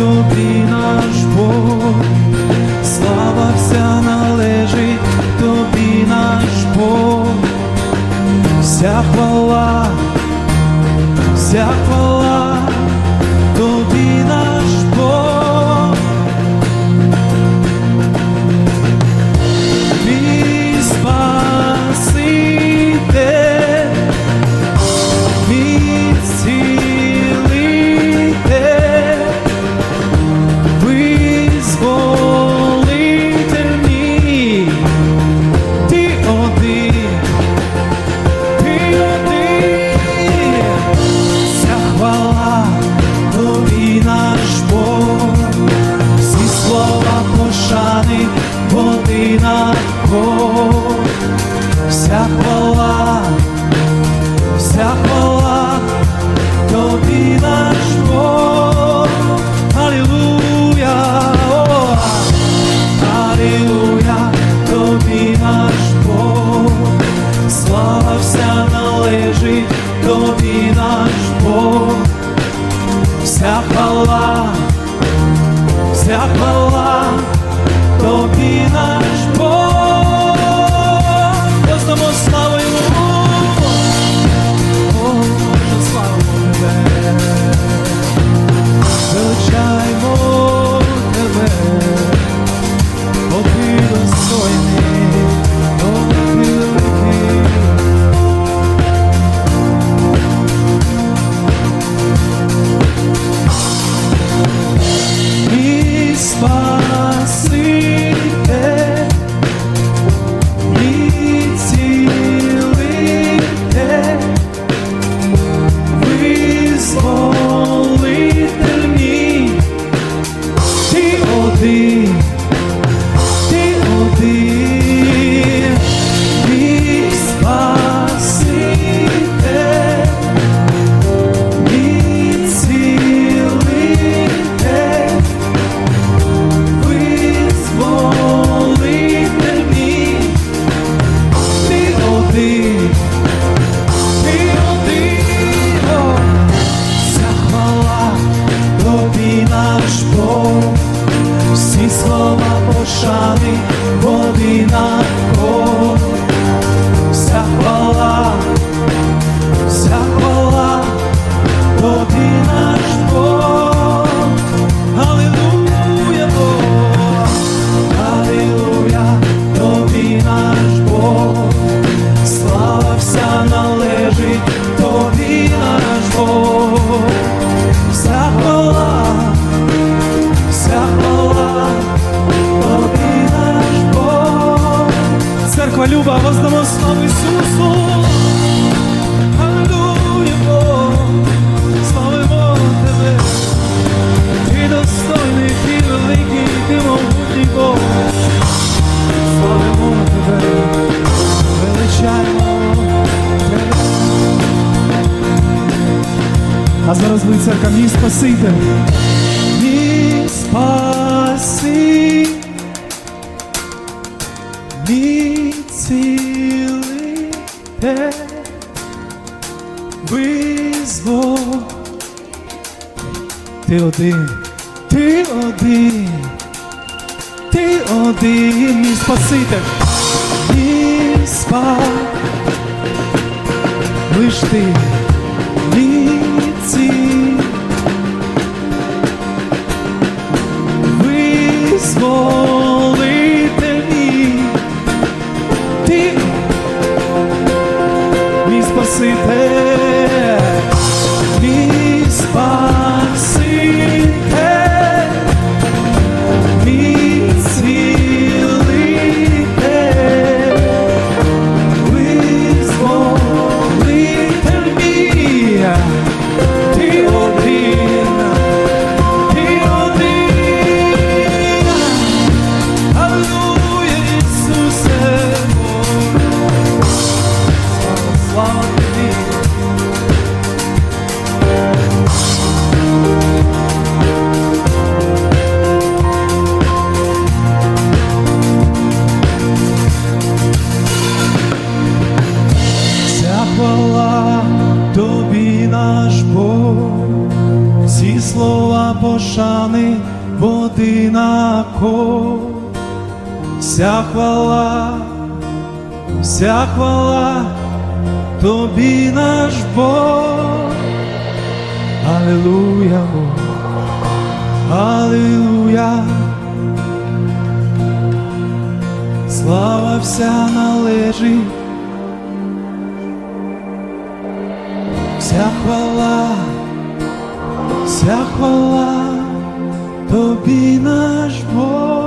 тобі наш Бог, слава вся належить тобі наш Бог, вся хвала, вся хвала. 然后。Люба, воздамо славу Ісусу. А зараз ви церква, мій спаситель, мій спаси, мій цілий те визволив. Ти один, ти один, ти один, мій спаситель, мій спа, лиш ти. Senhor. Всі слова пошани в одинаков. Вся хвала, вся хвала тобі наш Бог. Алілуя, Бог. Алілуя. Слава вся належить. Вся хвала, вся хвала тобі наш Бог.